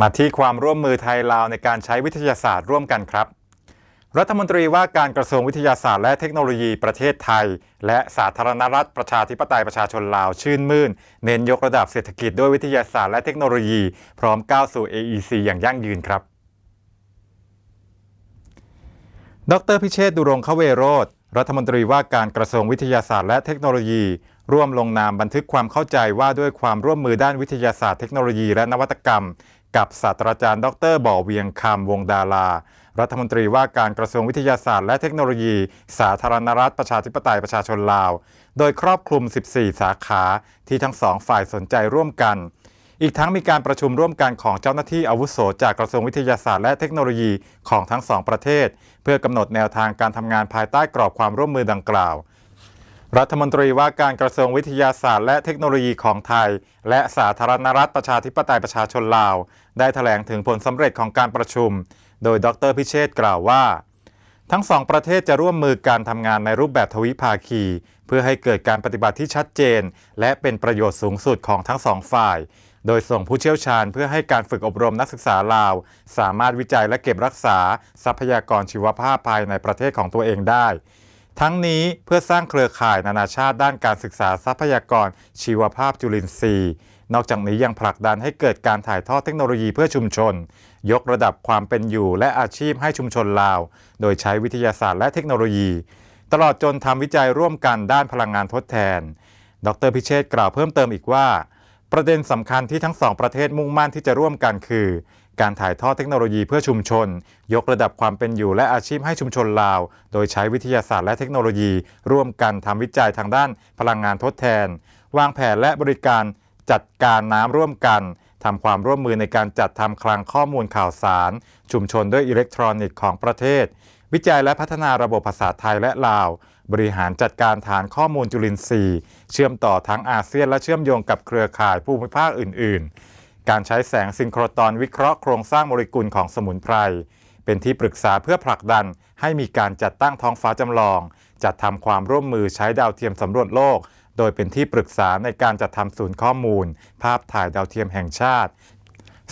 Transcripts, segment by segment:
มาที่ความร่วมมือไทยลาวในการใช้วิทยาศาสตร์ร่วมกันครับ รัฐมนตรีว่าการกระทรวงวิทยาศาสตร์และเทคโนโลยีประเทศไทย และสาธารณรัฐประชาธิปไตยประชาชนลาวชื่นมื่น เน้นยกระดับเศรษฐกิจด้วยวิทยาศาสตร์และเทคโนโลยี พร้อมก้าวสู่ AEC อย่างยั่งยืนครับ ดรพิเชษดุรงคเวโรธรัฐมนตรีว่าการกระทรวงวิทยาศาสตร์และเทคโนโลยี ร่วมลงนามบันทึกความเข้าใจว่าด้วยความร่วมมือด้านวิทยาศาสตร์เทคโนโลยีและนวัตกรรม กับศาสตราจารย์ ดรบ่อเวียงคำวงดารารัฐมนตรีว่าการกระทรวงวิทยาศาสตร์ และเทคโนโลยี สาธารณรัฐประชาธิปไตยประชาชนลาว โดยครอบคลุม 14 สาขาที่ทั้งสองฝ่ายสนใจร่วมกัน อีกทั้งมีการประชุมร่วมกันของเจ้าหน้าที่อาวุโสจากกระทรวงวิทยาศาสตร์และเทคโนโลยีของทั้งสองประเทศ เพื่อกำหนดแนวทางการทำงานภายใต้กรอบความร่วมมือดังกล่าว รัฐมนตรีว่าการกระทรวงวิทยาศาสตร์และเทคโนโลยีของไทย และสาธารณรัฐประชาธิปไตยประชาชนลาว ได้แถลงถึงผลสำเร็จของการประชุม โดยดรพิเชษกล่าวว่า ทั้งสองประเทศจะร่วมมือการทำงานในรูปแบบทวิภาคี เพื่อให้เกิดการปฏิบัติที่ชัดเจน และเป็นประโยชน์สูงสุดของทั้งสองฝ่าย โดยส่งผู้เชี่ยวชาญเพื่อให้การฝึกอบรมนักศึกษาลาว สามารถวิจัยและเก็บรักษา ทรัพยากรชีวภาพภายในประเทศของตัวเองได้ ทั้งนี้เพื่อสร้างเครือข่ายนานาชาติด้านการศึกษาทรัพยากร ชีวภาพจุลินทรีย์ นอกจากนี้ยังผลักดันให้เกิดการถ่ายทอดเทคโนโลยีเพื่อชุมชน ยกระดับความเป็นอยู่และอาชีพให้ชุมชนลาว โดยใช้วิทยาศาสตร์และเทคโนโลยี ตลอดจนทำวิจัยร่วมกันด้านพลังงานทดแทน ดรพิเชษกล่าวเพิ่มเติมอีกว่า ประเด็นสำคัญที่ทั้งสองประเทศมุ่งมั่นที่จะร่วมกันคือ การถ่ายทอดเทคโนโลยีเพื่อชุมชน ยกระดับความเป็นอยู่และอาชีพให้ชุมชนลาว โดยใช้วิทยาศาสตร์และเทคโนโลยี ร่วมกันทำวิจัยทางด้านพลังงานทดแทน วางแผนและบริการจัดการน้ำร่วมกันทำความร่วมมือในการจัดทำคลังข้อมูลข่าวสาร ชุมชนด้วยอิเล็กทรอนิกส์ของประเทศ วิจัยและพัฒนาระบบภาษาไทยและลาว บริหารจัดการฐานข้อมูลจุลินทรีย์ เชื่อมต่อทั้งอาเซียนและเชื่อมโยงกับเครือข่ายภูมิภาคอื่น ๆ การใช้แสงซิงโครตอนวิเคราะห์โครงสร้างโมเลกุลของสมุนไพร เป็นที่ปรึกษาเพื่อผลักดันให้มีการจัดตั้งท้องฟ้าจำลอง จัดทำความร่วมมือใช้ดาวเทียมสำรวจโลก โดยเป็นที่ปรึกษาในการจัดทำศูนย์ข้อมูล ภาพถ่ายดาวเทียมแห่งชาติ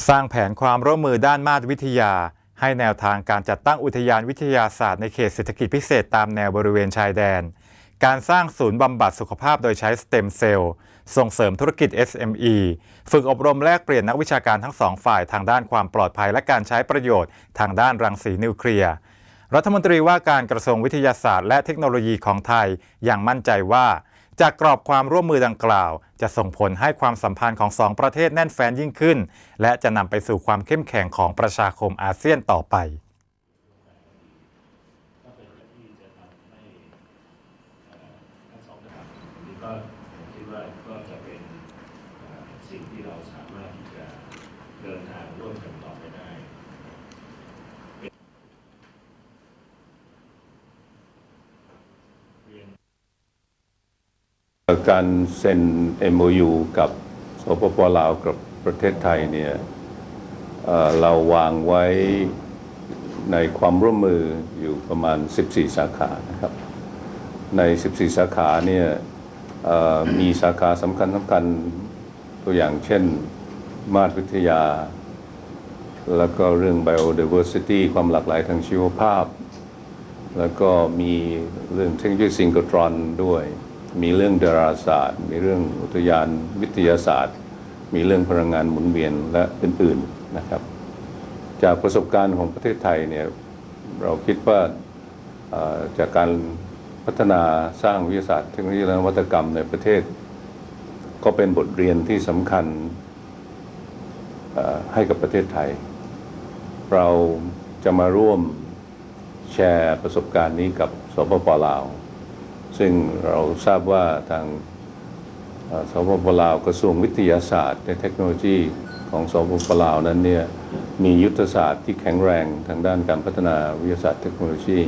สร้างแผนความร่วมมือด้านมาตรวิทยา ให้แนวทางการจัดตั้งอุทยานวิทยาศาสตร์ในเขตเศรษฐกิจพิเศษตามแนวบริเวณชายแดน การสร้างศูนย์บำบัดสุขภาพโดยใช้สเต็มเซลล์ส่งเสริมธุรกิจ SME ฝึกอบรมแลกเปลี่ยนนักวิชาการทั้งสองฝ่ายทางด้านความปลอดภัยและการใช้ประโยชน์ทางด้านรังสีนิวเคลียร์รัฐมนตรีว่าการกระทรวงวิทยาศาสตร์และเทคโนโลยีของไทยอย่างมั่นใจว่า จากกรอบความร่วมมือดังกล่าว จะส่งผลให้ความสัมพันธ์ของสองประเทศแน่นแฟ้นยิ่งขึ้น และจะนำไปสู่ความเข้มแข็งของประชาคมอาเซียนต่อไป ก็เป็นหน้าที่จะทำให้เอ่อทั้งสองระดับนี้ก็ ผมคิดว่าก็จะเป็นสิ่งที่เราสามารถที่จะเดินทางร่วมกันต่อไปได้การเซ็น MOU กับสปปลาวกับประเทศไทยเนี่ยเเราวางไว้ในความร่วมมืออยู่ประมาณ 14 สาขานะครับ ใน 14 สาขาเนี่ย มีสาขาสำคัญสำคัญตัวอย่างเช่นมาตรวิทยา แล้วก็เรื่อง biodiversity ความหลากหลายทางชีวภาพ แล้วก็มีเรื่องเทคโนโลยีซิงโครตรอนด้วย มีเรื่องดาราศาสตร์ มีเรื่องอุทยานวิทยาศาสตร์ มีเรื่องพลังงานหมุนเวียนและอื่นๆนะครับ จากประสบการณ์ของประเทศไทยเนี่ยเราคิดว่าจากการ พัฒนาสร้างวิทยาศาสตร์เทคโนโลยีและนวัตกรรมในประเทศ ก็เป็นบทเรียนที่สำคัญให้กับประเทศไทย เราจะมาร่วมแชร์ประสบการณ์นี้กับสปปลาว ซึ่งเราทราบว่าทางสปปลาวกระทรวงวิทยาศาสตร์และเทคโนโลยีของสปปลาวนั้นเนี่ยมียุทธศาสตร์ที่แข็งแรงทางด้านการพัฒนาวิทยาศาสตร์เทคโนโลยี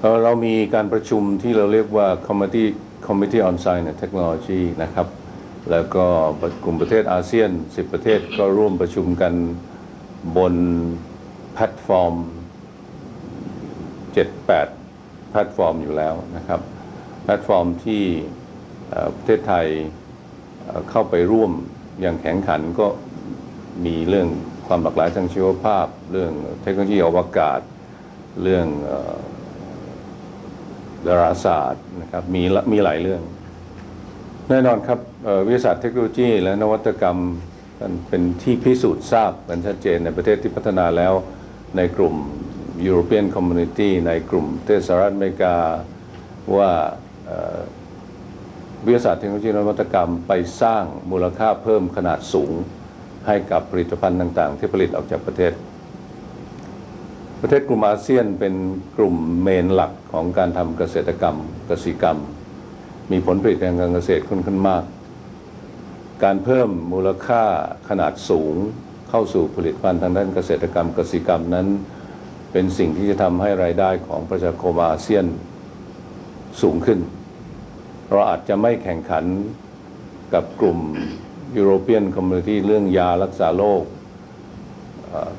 เอ่อเรามีการประชุมที่เราเรียกว่า Committee Committee on Science and Technology นะครับ แล้วก็กลุ่มประเทศอาเซียน 10 ประเทศก็ร่วมประชุมกันบนแพลตฟอร์ม 7-8 แพลตฟอร์มอยู่แล้วนะครับ แพลตฟอร์มที่ประเทศไทยเข้าไปร่วมอย่างแข็งขันก็มีเรื่องความหลากหลายทางชีวภาพ เรื่องเทคโนโลยีอวกาศ เรื่อง ดาราศาสตร์นะครับมีมีหลายเรื่อง แน่นอนครับวิทยาศาสตร์เทคโนโลยี และนวัตกรรมมันเป็นที่พิสูจน์ทราบกันชัดเจนในประเทศที่พัฒนาแล้วในกลุ่ม European Community ในกลุ่มประเทศสหรัฐอเมริกาว่าวิทยาศาสตร์เทคโนโลยีนวัตกรรมไปสร้างมูลค่าเพิ่มขนาดสูง ให้กับผลิตภัณฑ์ต่าง ๆ ที่ผลิตออกจากประเทศ ประเทศกลุ่มอาเซียนเป็นกลุ่มเมนหลักของการทำเกษตรกรรมเกษตรกรรม มีผลผลิตทางการเกษตรค่อนข้างมาก การเพิ่มมูลค่าขนาดสูงเข้าสู่ผลิตภัณฑ์ทางด้านเกษตรกรรมเกษตรกรรมนั้น เป็นสิ่งที่จะทำให้รายได้ของประชาคมอาเซียนสูงขึ้น เราอาจจะไม่แข่งขันกับกลุ่ม European Community เรื่องยารักษาโรค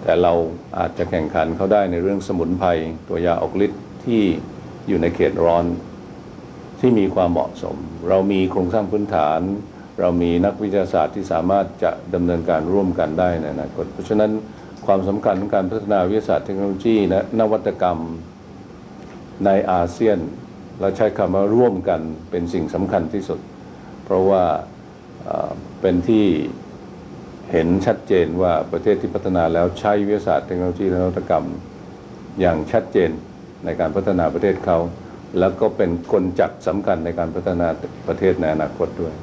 แต่เราอาจจะแข่งขันเขาได้ในเรื่องสมุนไพรตัวยาออกฤทธิ์ที่อยู่ในเขตร้อนที่มีความเหมาะสม เรามีโครงสร้างพื้นฐาน เรามีนักวิทยาศาสตร์ที่สามารถจะดำเนินการร่วมกันได้ในอนาคตเพราะฉะนั้นความสำคัญของการพัฒนาวิทยาศาสตร์เทคโนโลยีและนวัตกรรมในอาเซียนเราใช้คำว่าร่วมกันเป็นสิ่งสำคัญที่สุด เพราะว่าเป็นที่ เห็นชัดเจนว่าประเทศที่พัฒนาแล้วใช้วิทยาศาสตร์เทคโนโลยีและนวัตกรรม อย่างชัดเจนในการพัฒนาประเทศเขา แล้วก็เป็นกลจักสำคัญในการพัฒนาประเทศในอนาคตด้วย